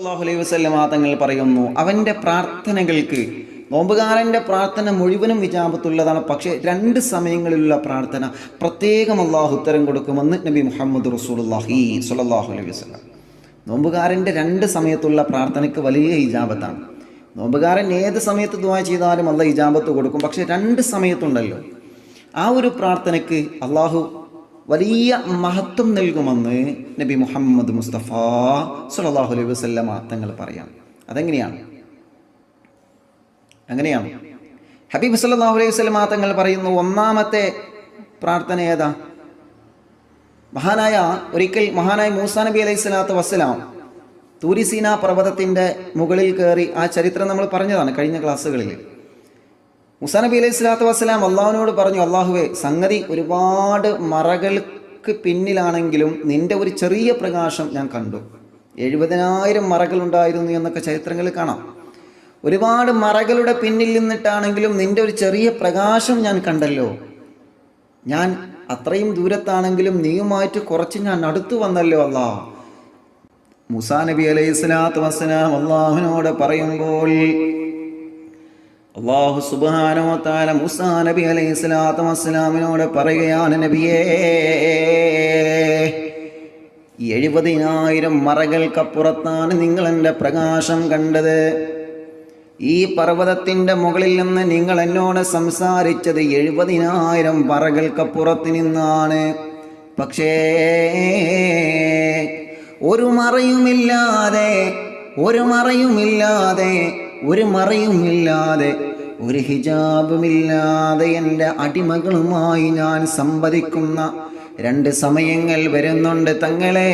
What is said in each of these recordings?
അള്ളാഹു അലൈഹി വസല്ലമ തങ്ങൾ പറയുന്നു അവന്റെ പ്രാർത്ഥനകൾക്ക് നോമ്പുകാരന്റെ പ്രാർത്ഥന മുഴുവനും വിജാപത്തുള്ളതാണ്. പക്ഷേ രണ്ട് സമയങ്ങളിലുള്ള പ്രാർത്ഥന പ്രത്യേകം അള്ളാഹു ഉത്തരം കൊടുക്കുമെന്ന് നബി മുഹമ്മദ് റസൂലുള്ളാഹി സ്വല്ലല്ലാഹു അലൈഹി വസല്ലം. നോമ്പുകാരന്റെ രണ്ട് സമയത്തുള്ള പ്രാർത്ഥനയ്ക്ക് വലിയ ഇജാബത്താണ് നോമ്പുകാരൻ ഏത് സമയത്ത് ദുആ ചെയ്താലും അല്ല ഇജാബത്ത് കൊടുക്കും. പക്ഷേ രണ്ട് സമയത്തുണ്ടല്ലോ. ആ ഒരു പ്രാർത്ഥനയ്ക്ക് അള്ളാഹു വലിയ മഹത്വം നൽകുമെന്ന് നബി മുഹമ്മദ് മുസ്തഫ സുലല്ലാഹു അലൈഹി വസല്ലമ തങ്ങൾ പറയാം. അതെങ്ങനെയാണ്? അങ്ങനെയാണ്. ഹബീബ് സല്ലാഹു അലൈഹി വസല്ലമ തങ്ങൾ പറയുന്നു ഒന്നാമത്തെ പ്രാർത്ഥന ഏതാ? മഹാനായ ഒരിക്കൽ മഹാനായ മൂസാ നബി അലൈഹി സ്വലാത്തു വസ്സലാം തൂരിസീന പർവതത്തിന്റെ മുകളിൽ കയറി ആ ചരിത്രം നമ്മൾ പറഞ്ഞതാണ് കഴിഞ്ഞ ക്ലാസ്സുകളിൽ. മുസാ നബി അലൈഹി സ്വലാത്തു വസ്സലാം അള്ളാഹുവിനോട് പറഞ്ഞു അള്ളാഹുവെ സംഗതി ഒരുപാട് മറകൾക്ക് പിന്നിലാണെങ്കിലും നിന്റെ ഒരു ചെറിയ പ്രകാശം ഞാൻ കണ്ടു. എഴുപതിനായിരം മറകളുണ്ടായിരുന്നു എന്നൊക്കെ ചരിത്രങ്ങളിൽ കാണാം. ഒരുപാട് മറകളുടെ പിന്നിൽ നിന്നിട്ടാണെങ്കിലും നിന്റെ ഒരു ചെറിയ പ്രകാശം ഞാൻ കണ്ടല്ലോ. ഞാൻ അത്രയും ദൂരത്താണെങ്കിലും നീയുമായിട്ട് കുറച്ച് ഞാൻ അടുത്തു വന്നല്ലോ അല്ലാ മുസാ നബി അലൈഹി സ്വലാത്തു വസ്സലാം അള്ളാഹുവിനോട് പറയുമ്പോൾ അള്ളാഹു സുബാനോ താല മുസാ നബി അലൈഹി സ്വലാത്തു വസ്സലാമിനോട് പറയുകയാണ് നബിയേ എഴുപതിനായിരം മറകൾക്കപ്പുറത്താണ് നിങ്ങൾ എന്റെ പ്രകാശം കണ്ടത്. ഈ പർവതത്തിന്റെ മുകളിൽ നിന്ന് നിങ്ങൾ എന്നോട് സംസാരിച്ചത് എഴുപതിനായിരം മറകൾക്കപ്പുറത്ത് നിന്നാണ്. പക്ഷേ ഒരു മറയുമില്ലാതെ ഒരു മറയുമില്ലാതെ ഒരു മറയുമില്ലാതെ ഒരു ഹിജാബുമില്ലാതെ എന്റെ അടിമകളുമായി ഞാൻ സംവദിക്കുന്ന രണ്ട് സമയങ്ങൾ വരുന്നുണ്ട് തങ്ങളെ.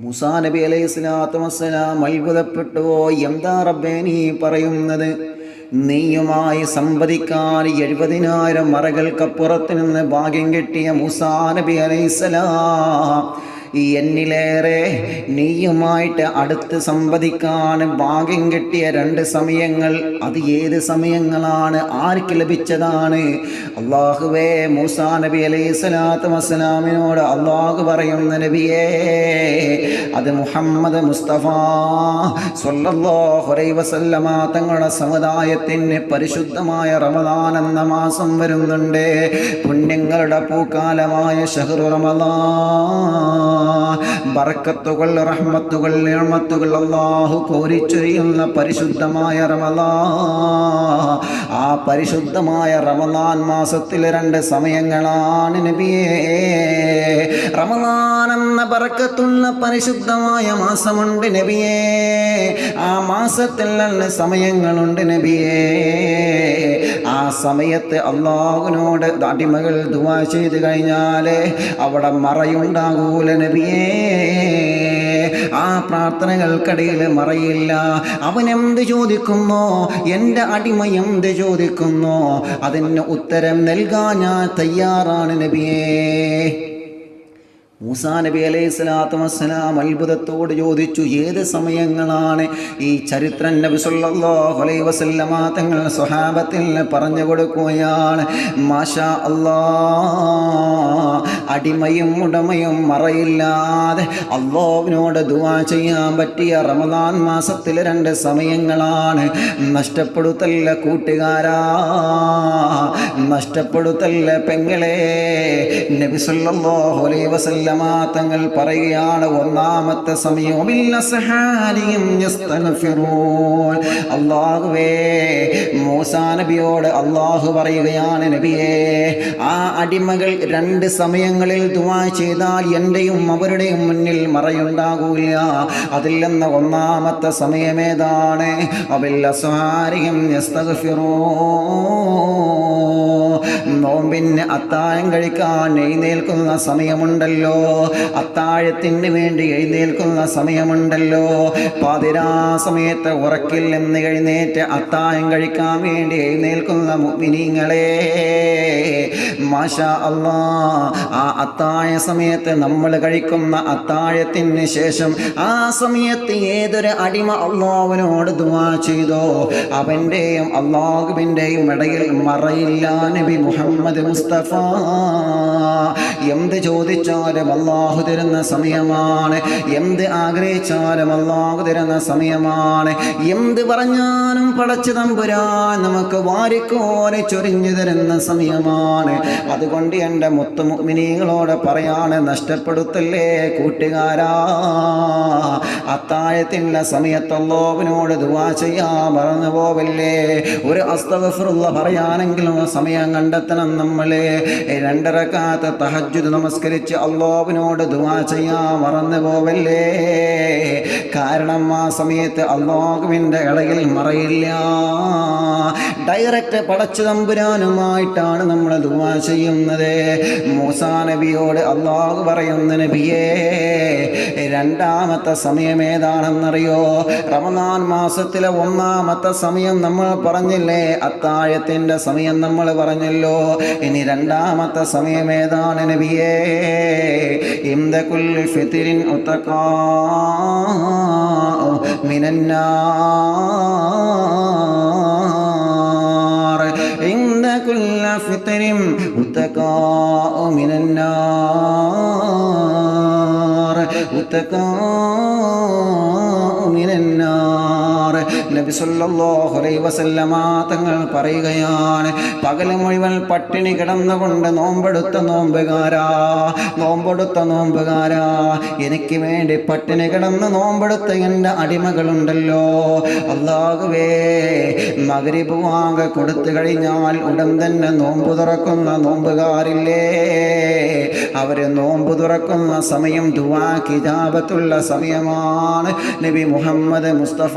മുസാ നബി അലൈഹി സ്വലാത്തു വസ്സലാം അത്ഭുതപ്പെട്ടുവോ? എന്താ റബ്ബേ നീ പറയുന്നത്? നീയുമായി സംവദിക്കാൻ എഴുപതിനായിരം മറകൾക്കപ്പുറത്ത് നിന്ന് ഭാഗ്യം കിട്ടിയ മുസാ നബി അലൈഹിസ്സലാം എന്നിലേറെ നീയുമായിട്ട് അടുത്ത് സംവദിക്കാൻ ഭാഗ്യം കിട്ടിയ രണ്ട് സമയങ്ങൾ. അത് ഏത് സമയങ്ങളാണ്? ആർക്ക് ലഭിച്ചതാണ്? അള്ളാഹുവേ മൂസാ നബി അലൈഹി സ്വലാത്തു വസ്സലാമിനോട് അള്ളാഹു പറയുന്ന നബിയേ അത് മുഹമ്മദ് മുസ്തഫ സ്വല്ലല്ലാഹു അലൈഹി വസല്ലമ തങ്ങളുടെ സമുദായത്തിന് പരിശുദ്ധമായ റമദാൻ എന്ന മാസം വരുന്നുണ്ട്. പുണ്യങ്ങളുടെ പൂക്കാലമായ ഷഹറു റമദാൻ. ബർക്കത്തുകൾ റഹ്മത്തുകൾ നിയമത്തുകൾ അള്ളാഹു കോരിച്ചൊരിയുന്ന പരിശുദ്ധമായ റമലാ ആ പരിശുദ്ധമായ റമലാൻ മാസത്തിലെ രണ്ട് സമയങ്ങളാണ് നബിയേ. റമലാൻ എന്ന ബർക്കത്തുള്ള പരിശുദ്ധമായ മാസമുണ്ട് നബിയേ. ആ മാസത്തിൽ രണ്ട് സമയങ്ങളുണ്ട് നബിയേ. സമയത്ത് അള്ളാഹുവിനോട് അടിമകൾ ദുവാ ചെയ്ത് കഴിഞ്ഞാൽ അവിടെ മറയുണ്ടാകൂല നബിയേ. ആ പ്രാർത്ഥനകൾക്കിടയിൽ മറയില്ല. അവനെന്ത് ചോദിക്കുന്നു എന്റെ അടിമ എന്ത് ചോദിക്കുന്നോ അതിന് ഉത്തരം നൽകാൻ ഞാൻ തയ്യാറാണ് നബിയേ. മൂസാ നബി അലൈഹി സ്വലാത്തു വസ്സലാം അത്ഭുതത്തോട് ചോദിച്ചു ഏത് സമയങ്ങളാണ് ഈ ചരിത്ര നബി സല്ലല്ലാഹു അലൈഹി വസല്ലമ തങ്ങൾ സ്വഹാബത്തിൽ പറഞ്ഞു കൊടുക്കുകയാണ്? മാഷാ അല്ലാ അടിമയും ഉടമയും മറയില്ലാതെ അള്ളാഹുവിനോട് ദുആ ചെയ്യാൻ പറ്റിയ റമദാൻ മാസത്തിലെ രണ്ട് സമയങ്ങളാണ്. നഷ്ടപ്പെടുത്തല്ല കൂട്ടുകാരാ നഷ്ടപ്പെടുത്തല്ല പെങ്ങളെ. നബി സല്ലല്ലാഹു അലൈഹി തങ്ങൾ പറയുകയാണ് ഒന്നാമത്തെ സമയം അള്ളാഹുവേ മൂസാ നബിയോട് അള്ളാഹു പറയുകയാണ് നബിയേ ആ അടിമകൾ രണ്ട് സമയങ്ങളിൽ ദുവാ ചെയ്താൽ എന്റെയും അവരുടെയും മുന്നിൽ മറയുണ്ടാകൂല അതിൽ നിന്ന് ഒന്നാമത്തെ സമയമേതാണ് അവില്ല സ്വാരിയും നോമ്പിന് അത്താഴം കഴിക്കാൻ നെയ്നേൽക്കുന്ന സമയമുണ്ടല്ലോ. അത്താഴത്തിന് വേണ്ടി എഴുന്നേൽക്കുന്ന സമയമുണ്ടല്ലോ. പാതിരാ സമയത്ത് ഉറക്കിൽ നിന്ന് എഴുന്നേറ്റ് അത്താഴം കഴിക്കാൻ വേണ്ടി എഴുന്നേൽക്കുന്ന മുഗ്മിനീങ്ങളെ. മാഷാ അള്ളാ ആ അത്താഴ സമയത്ത് നമ്മൾ കഴിക്കുന്ന അത്താഴത്തിന് ശേഷം ആ സമയത്ത് ഏതൊരു അടിമ അള്ളാവിനോട് ദുവാ ചെയ്തോ അവന്റെയും അള്ളാഹുവിന്റെയും ഇടയിൽ മറയില്ല. നബി മുഹമ്മദ് മുസ്തഫ എന്ത് ചോദിച്ചാലും ചോദിച്ചാലും അള്ളാഹു തരുന്ന സമയമാണ്. എന്ത് ആഗ്രഹിച്ചാലും അള്ളാഹു തരുന്ന സമയമാണ്. എന്ത് പറഞ്ഞാലും പടച്ചു തമ്പുരാൻ നമുക്ക് വാരിക്കോരെ ചൊരിഞ്ഞു തരുന്ന സമയമാണ്. അതുകൊണ്ട് എന്റെ മുത്തുമുക്മിനീകളോട് പറയാണ് നഷ്ടപ്പെടുത്തല്ലേ കൂട്ടുകാരാ? അത്താഴത്തിന്റെ സമയത്ത് ദുവാ ചെയ്യാ മറന്നു പോവല്ലേ? ഒരു അസ്തവസുള്ള പറയാനെങ്കിലും സമയം കണ്ടെത്തണം നമ്മളെ. രണ്ടരക്കാത്ത തഹജ്ജുദ് നമസ്കരിച്ച് അള്ളാഹുവിനോട് ദുവാ ചെയ്യാൻ മറന്നു പോവല്ലേ കാരണം ആ സമയത്ത് അള്ളാഹുവിന്റെ ഇടയിൽ മറയില്ല. ഡയറക്റ്റ് പടച്ചു തമ്പുരാനുമായിട്ടാണ് നമ്മൾ ദുവാ ചെയ്യുന്നത്. മൂസാ നബിയോട് അള്ളാഹു പറയുന്ന നബിയേ രണ്ടാമത്തെ സമയം ഏതാണെന്നറിയോ? റമദാൻ മാസത്തിലെ ഒന്നാമത്തെ സമയം നമ്മൾ പറഞ്ഞില്ലേ? അത്താഴത്തിന്റെ സമയം നമ്മൾ പറഞ്ഞല്ലോ. ഇനി രണ്ടാമത്തെ സമയം ഏതാണ് നബിയേ? ഇന്ത കുല്ലി ഫിത്തിരിൻ ഉത്തക്കാ. മിനന്നാർ. ഇന്ത കുല്ല ഫിത്തരിൻ ഉത്തക്കാ മിനന്നാർ. ഉത്തക്കാ മിനന്നാർ. നബി സല്ലല്ലാഹു അലൈഹി വസല്ലമ തങ്ങൾ പറയുകയാണ് പകൽ മുഴുവൻ പട്ടിണി കിടന്നുകൊണ്ട് നോമ്പെടുത്ത നോമ്പുകാരാ നോമ്പെടുത്ത നോമ്പുകാരാ എനിക്ക് വേണ്ടി പട്ടിണി കിടന്ന് നോമ്പെടുത്ത എന്റെ അടിമകളുണ്ടല്ലോ. അള്ളാഹുവേ മകരിബ് വാങ്ങ കൊടുത്തു കഴിഞ്ഞാൽ ഉടൻ തന്നെ നോമ്പ് തുറക്കുന്ന നോമ്പുകാരില്ലേ? അവർ നോമ്പ് തുറക്കുന്ന സമയം ദുവാ കിതാബത്തുള്ള സമയമാണ്. നബി മുഹമ്മദ് മുസ്തഫ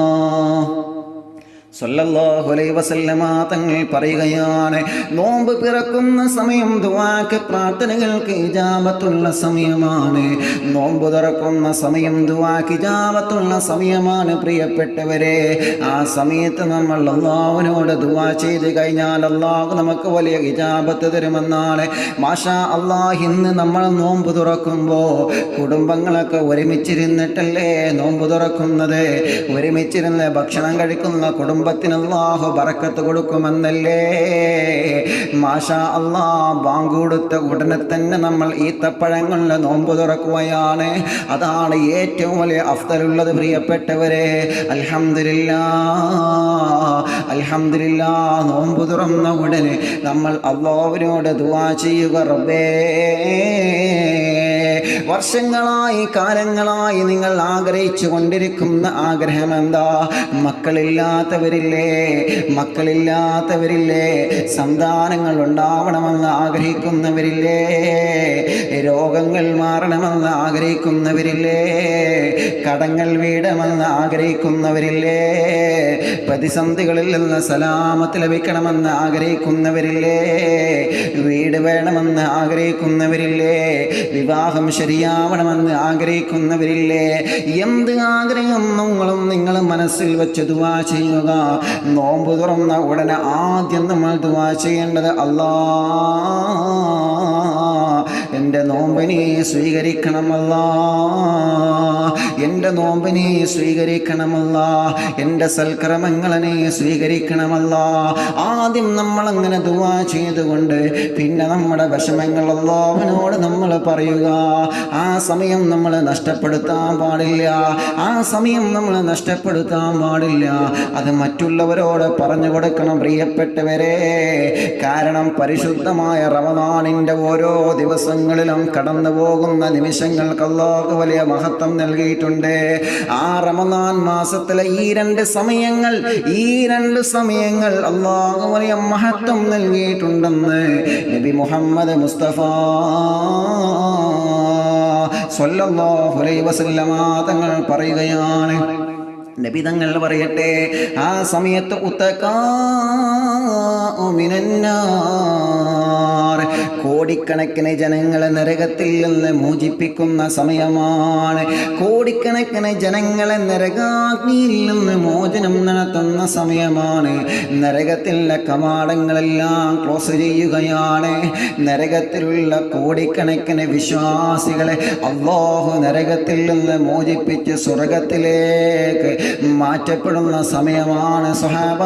സല്ലല്ലാഹു അലൈഹി വസല്ലമ തങ്ങൾ പറയുകയാണ് നോമ്പ് പിറക്കുന്ന സമയം ദുവാക്ക് പ്രാർത്ഥനകൾക്ക് ഇജാപത്തുള്ള സമയമാണ്. നോമ്പ് തുറക്കുന്ന സമയം ദുവാക്ക് ഇജാപത്തുള്ള സമയമാണ് പ്രിയപ്പെട്ടവരെ. ആ സമയത്ത് നമ്മൾ അള്ളാഹുവിനോട് ദുവാ ചെയ്ത് കഴിഞ്ഞാൽ അള്ളാഹു നമുക്ക് വലിയ ഇജാപത്ത് തരുമെന്നാണ്. മാഷാ അള്ളാഹ് ഇന്ന് നമ്മൾ നോമ്പ് തുറക്കുമ്പോൾ കുടുംബങ്ങളൊക്കെ ഒരുമിച്ചിരുന്നിട്ടല്ലേ നോമ്പ് തുറക്കുന്നത്? ഒരുമിച്ചിരുന്ന് ഭക്ഷണം കഴിക്കുന്ന കുടുംബത്തിന് അള്ളാഹു ബറക്കത്ത് കൊടുക്കുമെന്നല്ലേ? മാഷാ അള്ളാ ബാങ്ക് കൊടുത്ത ഉടനെ തന്നെ നമ്മൾ ഈത്തപ്പഴങ്ങളുടെ നോമ്പ് തുറക്കുകയാണ്. അതാണ് ഏറ്റവും വലിയ അഫ്തലുള്ളത് പ്രിയപ്പെട്ടവരെ. അൽഹംദുലില്ലാ അൽഹംദുലില്ലാ നോമ്പ് തുറന്ന ഉടനെ നമ്മൾ അള്ളാഹുവിനോട് ദുവാ ചെയ്യുക റബ്ബേ. വർഷങ്ങളായി കാലങ്ങളായി നിങ്ങൾ ആഗ്രഹിച്ചു കൊണ്ടിരിക്കുന്ന ആഗ്രഹം എന്താ മക്കളില്ലാത്തവരില്ലേ? മക്കളില്ലാത്തവരില്ലേ? സന്താനങ്ങൾ ഉണ്ടാവണമെന്ന് ആഗ്രഹിക്കുന്നവരില്ലേ? രോഗങ്ങൾ മാറണമെന്ന് ആഗ്രഹിക്കുന്നവരില്ലേ? കടങ്ങൾ വീടണമെന്ന് ആഗ്രഹിക്കുന്നവരില്ലേ? പ്രതിസന്ധികളിൽ നിന്ന് സലാമത്ത് ലഭിക്കണമെന്ന് ആഗ്രഹിക്കുന്നവരില്ലേ? വീട് വേണമെന്ന് ആഗ്രഹിക്കുന്നവരില്ലേ? വിവാഹം ശരിയാവണമെന്ന് ആഗ്രഹിക്കുന്നവരില്ലേ? എന്ത് ആഗ്രഹം നിങ്ങളും നിങ്ങൾ മനസ്സിൽ വെച്ച് ദുവാ ചെയ്യുക. നോമ്പ് തുറന്ന ഉടനെ ആദ്യം നമ്മൾ ദുവാ ചെയ്യേണ്ടത് അല്ലാ എന്റെ നോമ്പിനെ സ്വീകരിക്കണമല്ല. എന്റെ നോമ്പിനെ സ്വീകരിക്കണമല്ല. എന്റെ സൽക്രമങ്ങളെ സ്വീകരിക്കണമല്ല. ആദ്യം നമ്മളങ്ങനെ ദുവാ ചെയ്തുകൊണ്ട് പിന്നെ നമ്മുടെ വിഷമങ്ങൾ നമ്മൾ പറയുക. ആ സമയം നമ്മൾ നഷ്ടപ്പെടുത്താൻ പാടില്ല. ആ സമയം നമ്മൾ നഷ്ടപ്പെടുത്താൻ പാടില്ല. അത് മറ്റുള്ളവരോട് പറഞ്ഞു കൊടുക്കണം പ്രിയപ്പെട്ടവരെ. കാരണം പരിശുദ്ധമായ റമദാനിന്റെ ഓരോ ദിവസങ്ങളിലും കടന്നു പോകുന്ന നിമിഷങ്ങൾക്ക് വലിയ മഹത്വം നൽകിയിട്ടുണ്ട്. ആ റമദാൻ മാസത്തിലെ ഈ രണ്ട് സമയങ്ങൾ ഈ രണ്ട് സമയങ്ങൾ അള്ളാഹു വലിയ മഹത്വം നൽകിയിട്ടുണ്ടെന്ന് നബി മുഹമ്മദ് മുസ്തഫ സ്വല്ലല്ലാഹു അലൈഹി വസല്ലമ തങ്ങൾ പറയുകയാണ് നബി തങ്ങൾ പറയട്ടെ ആ സമയത്ത് ഉത്തക്കാ കോടിക്കണക്കിന് ജനങ്ങളെ നരകത്തിൽ നിന്ന് മോചിപ്പിക്കുന്ന സമയമാണ്. കോടിക്കണക്കിന് ജനങ്ങളെ നരകാഗ്നിയിൽ നിന്ന് മോചനം നടത്തുന്ന സമയമാണ്. നരകത്തിലെ കവാടങ്ങളെല്ലാം ക്ലോസ് ചെയ്യുകയാണ്. നരകത്തിലുള്ള കോടിക്കണക്കിന് വിശ്വാസികളെ അള്ളാഹു നരകത്തിൽ നിന്ന് മോചിപ്പിച്ച് സ്വർഗത്തിലേക്ക് മാറ്റപ്പെടുന്ന സമയമാണ് സഹാബ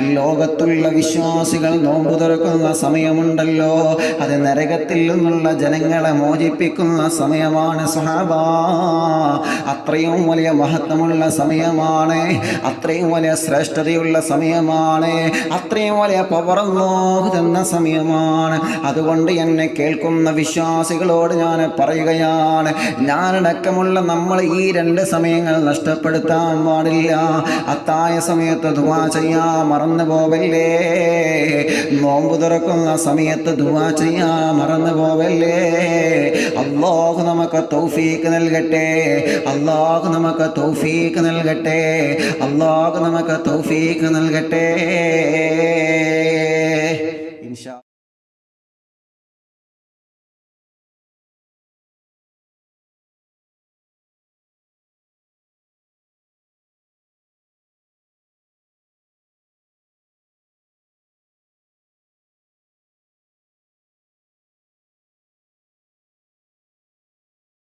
ലോകത്തുള്ള വിശ്വാസികൾ നോമ്പു തുറക്കുന്ന സമയമുണ്ടല്ലോ. അത് നരകത്തിൽ നിന്നുള്ള ജനങ്ങളെ മോചിപ്പിക്കുന്ന സമയമാണ് സഹാബ അത്രയും വലിയ മഹത്വമുള്ള സമയമാണ്. അത്രയും വലിയ ശ്രേഷ്ഠതയുള്ള സമയമാണ്. അത്രയും വലിയ പവറന്നോ തന്ന സമയമാണ്. അതുകൊണ്ട് എന്നെ കേൾക്കുന്ന വിശ്വാസികളോട് ഞാൻ പറയുകയാണ് ഞാനടക്കമുള്ള നമ്മൾ ഈ രണ്ട് സമയങ്ങൾ നഷ്ടപ്പെടുത്താൻ പാടില്ല. അത്തായ സമയത്ത് ദുവാ ചെയ്യാ മറന്നു പോവല്ലേ? നോമ്പ് തുറക്കുന്ന സമയത്ത് ദുവാ ചെയ്യാ മറന്നു പോവല്ലേ? അള്ളാഹു നമുക്ക് തൗഫീക്ക് നൽകട്ടെ. അള്ളാഹു നമുക്ക് തൗഫീക്ക് നൽകട്ടെ. അള്ളാഹു നമുക്ക് തൗഫീക്ക് നൽകട്ടെ. ഇൻഷാ